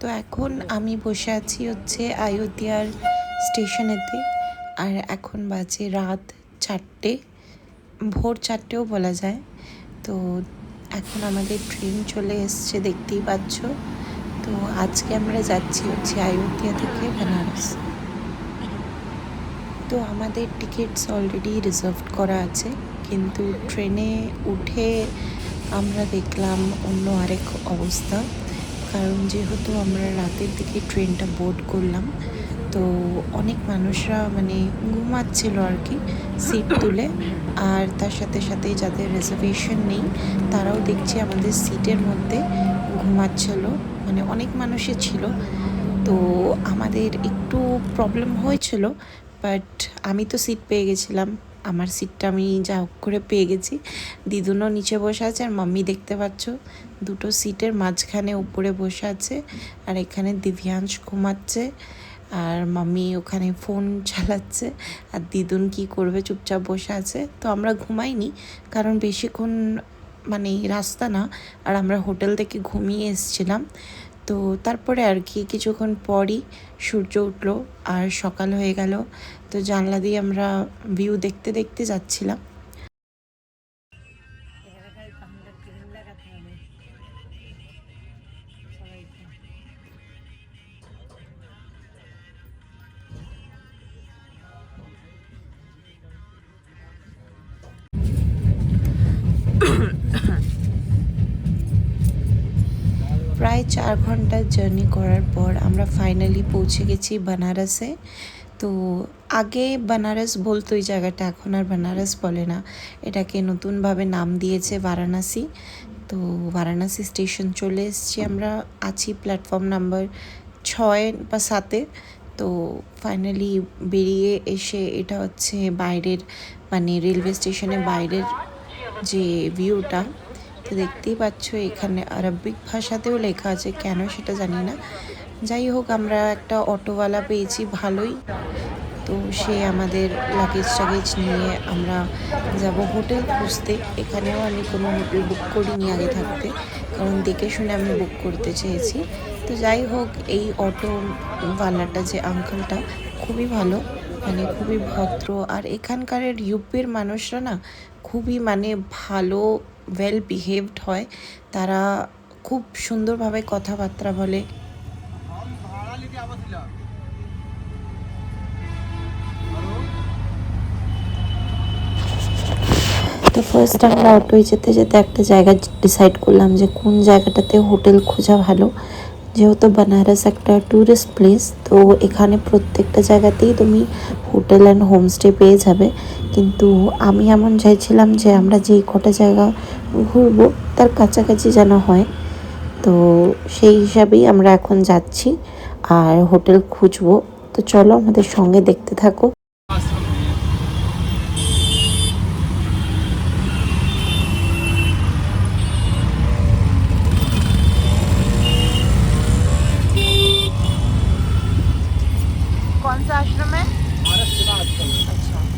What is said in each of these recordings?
তো এখন আমি বসে আছি হচ্ছে অযোধ্যার স্টেশনেতে। আর এখন বাজে রাত চারটে, ভোর চারটেও বলা যায়। তো এখন আমাদের ট্রেন চলে এসছে, দেখতেই পাচ্ছ। তো আজকে আমরা যাচ্ছি হচ্ছে অযোধ্যা থেকে বেনারস। তো আমাদের টিকিটস অলরেডি রিজার্ভ করা আছে, কিন্তু ট্রেনে উঠে আমরা দেখলাম অন্য আরেক অবস্থা। কারণ যেহেতু আমরা রাতের দিকে ট্রেনটা বোর্ড করলাম, তো অনেক মানুষরা মানে ঘুমাচ্ছিল আর কি সিট তুলে। আর তার সাথে সাথে যাদের রিজার্ভেশন নেই, তারাও দেখছি আমাদের সিটের মধ্যে ঘুমাচ্ছিল। মানে অনেক মানুষই ছিল। তো আমাদের একটু প্রবলেম হয়েছিল বাট আমি তো সিট পেয়ে গেছিলাম। আমার সিটটা আমি যা হোক করে পেয়ে গেছি। দিদুনও নিচে বসে আছে আর মাম্মি দেখতে পাচ্ছ। দুটো সিটের মাঝখানে উপরে বসে আছে, আর এখানে দিব্যাংশ ঘুমাচ্ছে, আর মাম্মি ওখানে ফোন চালাচ্ছে, আর দিদুন কি করবে, চুপচাপ বসে আছে। তো আমরা ঘুমাইনি, কারণ বেশিক্ষণ মানে রাস্তা না, আর আমরা হোটেল থেকে ঘুমিয়ে এসেছিলাম। তো তারপরে আর কি, কিছুক্ষণ পরই সূর্য উঠল, আর সকাল হয়ে গেল। তো জানলা দিয়ে আমরা ভিউ দেখতে দেখতে যাচ্ছিলাম। প্রায় চার ঘণ্টার জার্নি করার পর আমরা ফাইনালি পৌঁছে গেছি বানারসে। তো আগে বেনারস বলতো এই জায়গাটা, এখন আর বেনারস বলে না। এটাকে নতুনভাবে নাম দিয়েছে বারাণসী। তো বারাণসী স্টেশন চলে এসেছি আমরা, আছি প্ল্যাটফর্ম নাম্বার ছয় বা সাতে তো ফাইনালি বেরিয়ে এসে এটা হচ্ছে বাইরের মানে রেলওয়ে স্টেশনের বাইরের যে ভিউটা, তো দেখতেই পাচ্ছ এখানে আরবিক ভাষাতেও লেখা আছে, কেন সেটা জানি না। যাই হোক, আমরা একটা অটোওয়ালা পেয়েছি, ভালোই। তো সে আমাদের লাগেজ টাগেজ নিয়ে আমরা যাব হোটেল খুঁজতে। এখানেও আমি কোনো হোটেল বুক করিনি আগে থাকতে, কারণ দেখে শুনে আমি বুক করতে চেয়েছি। তো যাই হোক, এই অটোওয়ালাটা যে আঙ্কেলটা খুবই ভালো মানে খুবই ভদ্র। আর এখানকার ইউপির মানুষরা না খুবই মানে ভালো ওয়েল বিহেভড হয়। তারা খুব সুন্দরভাবে কথাবার্তা বলে। তো ফার্স্ট আমরা অটোয় যেতে যেতে একটা জায়গা ডিসাইড করলাম যে কোন জায়গাটাতে হোটেল খোঁজা ভালো। যেহেতু বানারস একটা ট্যুরিস্ট প্লেস তো এখানে প্রত্যেকটা জায়গাতেই তুমি হোটেল অ্যান্ড হোমস্টে পেয়ে যাবে কিন্তু আমি এমন চাইছিলাম যে আমরা যে কটা জায়গা ঘুরবো তার কাছাকাছি যেন হয় তো সেই হিসাবেই আমরা এখন যাচ্ছি আর হোটেল খুঁজবো তো চলো আমাদের সঙ্গে দেখতে থাকো कौन सा आश्रम है 知道的可能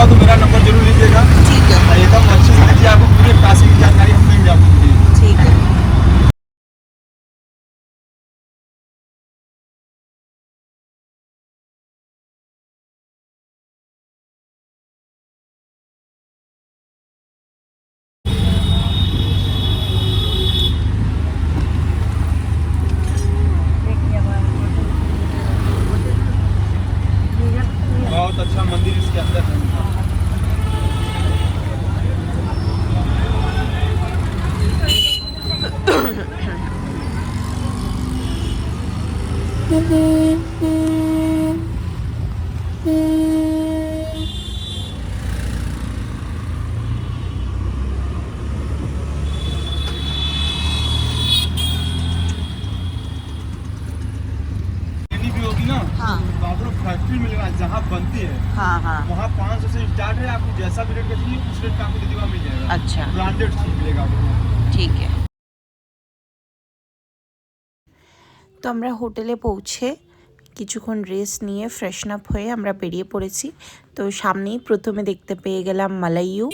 होगा तो मेरा नंबर ज़रूर लीजिएगा। ठीक है। एकदम अच्छे से आपको पूरे पैसे की जानकारी हम देंगे आपको जी। ठीक है देखिए हमारा बहुत अच्छा मंदिर इसके अंदर है ट्रेनिंग भी होगी ना हाँ। तो आप लोग फैक्ट्री मिलेगा जहाँ बनती है। हाँ हाँ। वहाँ पाँच सौ से स्टार्ट है आपको जैसा भी रेट का चाहिए उस रेट का आपको दीदी मिल जाएगा। अच्छा। ब्रांडेड चीज़ मिलेगा आपको। ठीक है। তো আমরা হোটেলে পৌঁছে কিছুক্ষণ রেস্ট নিয়ে ফ্রেশন আপ হয়ে আমরা বেরিয়ে পড়েছি। তো সামনেই প্রথমে দেখতে পেয়ে গেলাম মালাইউ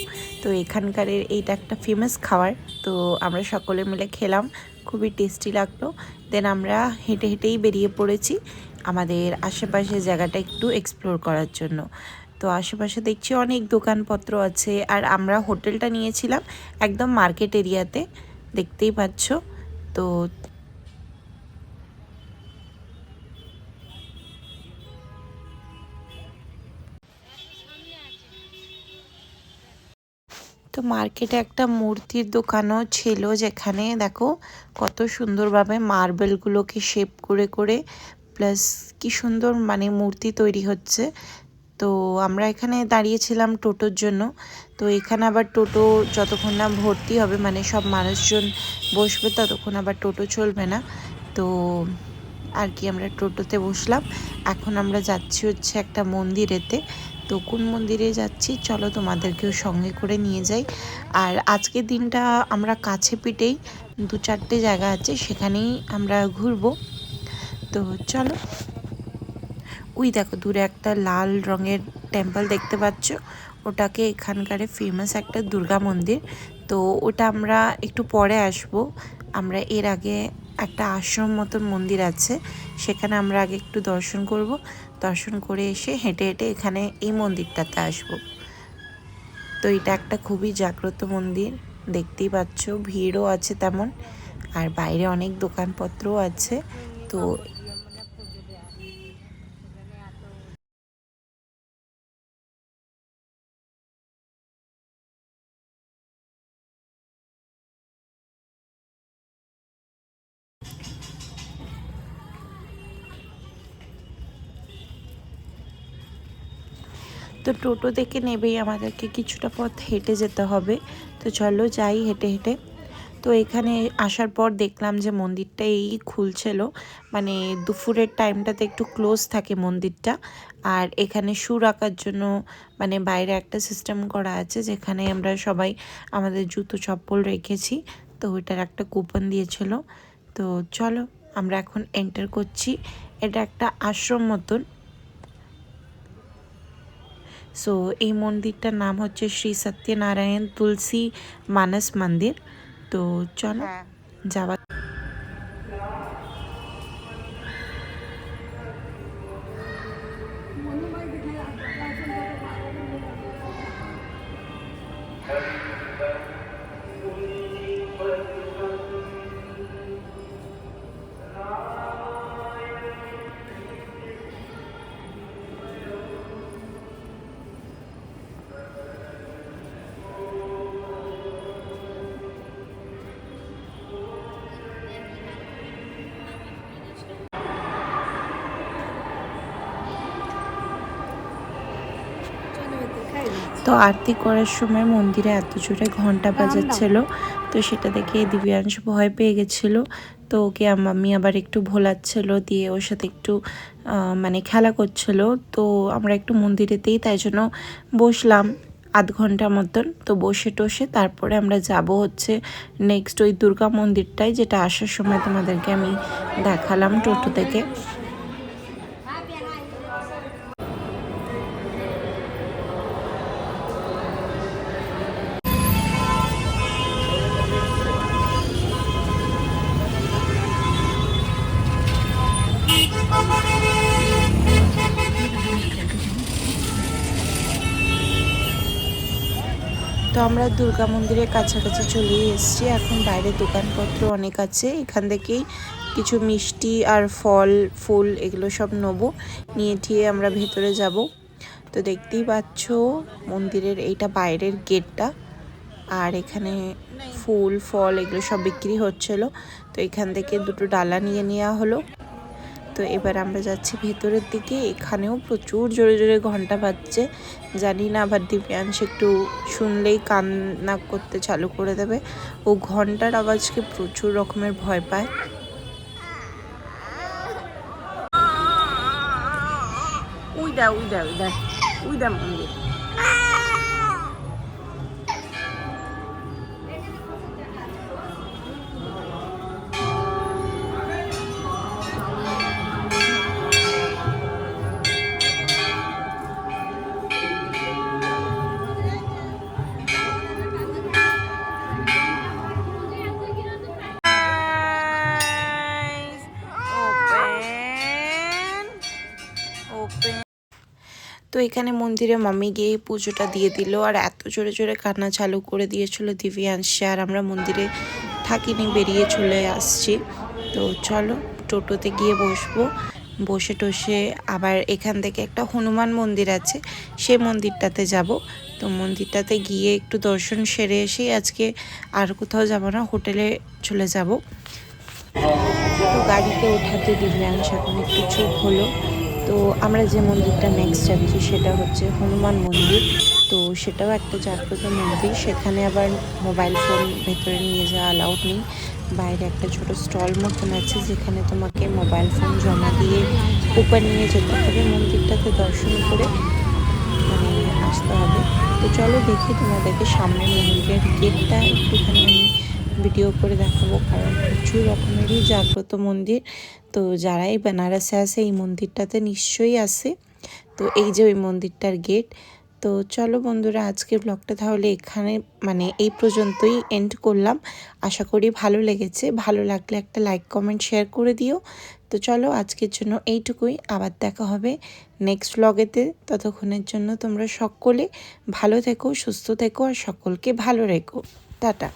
তো এখানকার এইটা একটা ফেমাস খাবার। তো আমরা সকলে মিলে খেলাম, খুবই টেস্টি লাগল। দেন আমরা হেঁটে হেঁটেই বেরিয়ে পড়েছি আমাদের আশেপাশের জায়গাটা একটু এক্সপ্লোর করার জন্য। তো আশেপাশে দেখছি অনেক দোকানপত্র আছে আর আমরা হোটেলটা নিয়েছিলাম একদম মার্কেট এরিয়াতে দেখতেই পাচ্ছ। তো তো মার্কেটে একটা মূর্তির দোকানও ছিল যেখানে দেখো কত সুন্দরভাবে মার্বেলগুলোকে শেপ করে করে প্লাস কি সুন্দর মানে মূর্তি তৈরি হচ্ছে। তো আমরা এখানে দাঁড়িয়েছিলাম টোটোর জন্য। তো এখানে আবার টোটো যতক্ষণ না ভর্তি হবে মানে সব মানুষজন বসবে ততক্ষণ আবার টোটো চলবে না। তো আর কি আমরা টোটোতে বসলাম। এখন আমরা যাচ্ছি হচ্ছে একটা মন্দিরেতে। তো কোন মন্দিরে যাচ্ছি? চলো তোমাদেরকেও সঙ্গে করে নিয়ে যাই। আর আজকের দিনটা আমরা কাছে পিঠেই দু চারটে জায়গা আছে, সেখানেই আমরা ঘুরবো। তো চলো। ওই দেখো দূরে একটা লাল রঙের টেম্পল দেখতে পাচ্ছ। ওটাকে এখানকার ফেমাস একটা দুর্গা মন্দির। তো ওটা আমরা একটু পরে আসব। আমরা এর আগে একটা আশ্রম মতন মন্দির আছে, সেখানে আমরা আগে একটু দর্শন করব। দর্শন করে এসে হেঁটে হেঁটে এখানে এই মন্দিরটাতে আসব। তো এটা একটা খুবই জাগ্রত মন্দির, দেখতেই পাচ্ছ, ভিড়ও আছে তেমন, আর বাইরে অনেক দোকানপত্রও আছে। তো তো টোটো থেকে নেবেই আমাদেরকে কিছুটা পথ হেঁটে যেতে হবে। তো চলো যাই হেঁটে হেঁটে। তো এখানে আসার পর দেখলাম যে মন্দিরটা এই খুলছিল। মানে দুপুরের টাইমটাতে একটু ক্লোজ থাকে মন্দিরটা। আর এখানে সুর আঁকার জন্য মানে বাইরে একটা সিস্টেম করা আছে যেখানে আমরা সবাই আমাদের জুতো, চপ্পল রেখেছি। তো ওইটার একটা কুপন দিয়েছিল। তো চলো আমরা এখন এন্টার করছি। এটা একটা আশ্রম মতন। সো এই মন্দিরটার নাম হচ্ছে শ্রী সত্যনারায়ণ তুলসী মানস মন্দির। তো চলো হ্যাঁ। যাওয়া তো আরতি করার সময় মন্দিরে এত জোরে ঘণ্টা বাজাচ্ছিল তো সেটা দেখে দিব্যাংশ ভয় পেয়ে গেছিল। তো ওকে আমি আবার একটু ভোলাচ্ছিল দিয়ে ওর সাথে একটু মানে খেলা করছিল। তো আমরা একটু মন্দিরেতেই তাই জন্য বসলাম আধ ঘণ্টা মতন। তো বসে টসে তারপরে আমরা যাব হচ্ছে নেক্সট ওই দুর্গা মন্দিরটায় যেটা আসার সময় তোমাদেরকে আমি দেখালাম টোটো থেকে। আমরা দুর্গা মন্দিরের কাছাকাছি চলেই এসেছি। এখন বাইরে দোকানপত্র অনেক আছে। এখান থেকেই কিছু মিষ্টি আর ফল, ফুল এগুলো সব নেব। নিয়ে ঠিয়ে আমরা ভেতরে যাব। তো দেখতেই পাচ্ছ, মন্দিরের এইটা বাইরের গেটটা। আর এখানে ফুল, ফল এগুলো সব বিক্রি হচ্ছিল। তো এখান থেকে দুটো ডালা নিয়ে নেওয়া হলো। তো এবার আমরা যাচ্ছি ভেতরের দিকে। এখানেও প্রচুর জোরে জোরে ঘণ্টা বাজছে। জানি না, আবার দিব্যাংশ একটু শুনলেই কান্না করতে চালু করে দেবে। ও ঘণ্টার আওয়াজকে প্রচুর রকমের ভয় পায়। উইদা উইদা উইদা উইদা মন্দির। তো এখানে মন্দিরে মাম্মি গিয়ে পুজোটা দিয়ে দিল। আর এত জোরে জোরে কান্না চালু করে দিয়েছিল দিব্যাংশে আর আমরা মন্দিরে থাকিনি, বেরিয়ে চলে আসছি। তো চলো, টোটোতে গিয়ে বসবো। বসে টসে আবার এখান থেকে একটা হনুমান মন্দির আছে সেই মন্দিরটাতে যাব। তো মন্দিরটাতে গিয়ে একটু দর্শন সেরে এসে আজকে আর কোথাও যাব না, হোটেলে চলে যাব। তো গাড়িতে ওঠাতে দিব্যাংশ এখন একটু চুপ হলো। তো আমরা যে মন্দিরটা নেক্সট যাচ্ছি সেটা হচ্ছে হনুমান মন্দির। তো সেটাও একটা জাগ্রত মন্দির। সেখানে আবার মোবাইল ফোন ভেতরে নিয়ে যাওয়া অ্যালাউড নেই। বাইরে একটা ছোট স্টল মতন আছে যেখানে তোমাকে মোবাইল ফোন জমা দিয়ে উপর নিয়ে যেতে হবে মন্দিরটাতে দর্শন করে মানে আসতে হবে। তো চলো দেখি তোমাদেরকে সামনের মন্দিরের গেটটা একটুখানি আমি ভিডিও করে দেখাবো, কারণ প্রচুর রকমেরই জাগ্রত মন্দির। তো যারাই বেনারসে আসে এই মন্দিরটাতে নিশ্চয়ই আসে তো এই যে ওই মন্দিরটার গেট তো চলো বন্ধুরা, আজকের ব্লগটা তাহলে এখানে মানে এই পর্যন্তই এন্ড করলাম। আশা করি ভালো লেগেছে। ভালো লাগলে একটা লাইক কমেন্ট শেয়ার করে দিও। তো চলো আজকের জন্য এইটুকুই। আবার দেখা হবে নেক্সট ব্লগেতে ততক্ষণের জন্য তোমরা সকলে ভালো থেকো, সুস্থ থেকো, আর সকলকে ভালো রেখো। টাটা।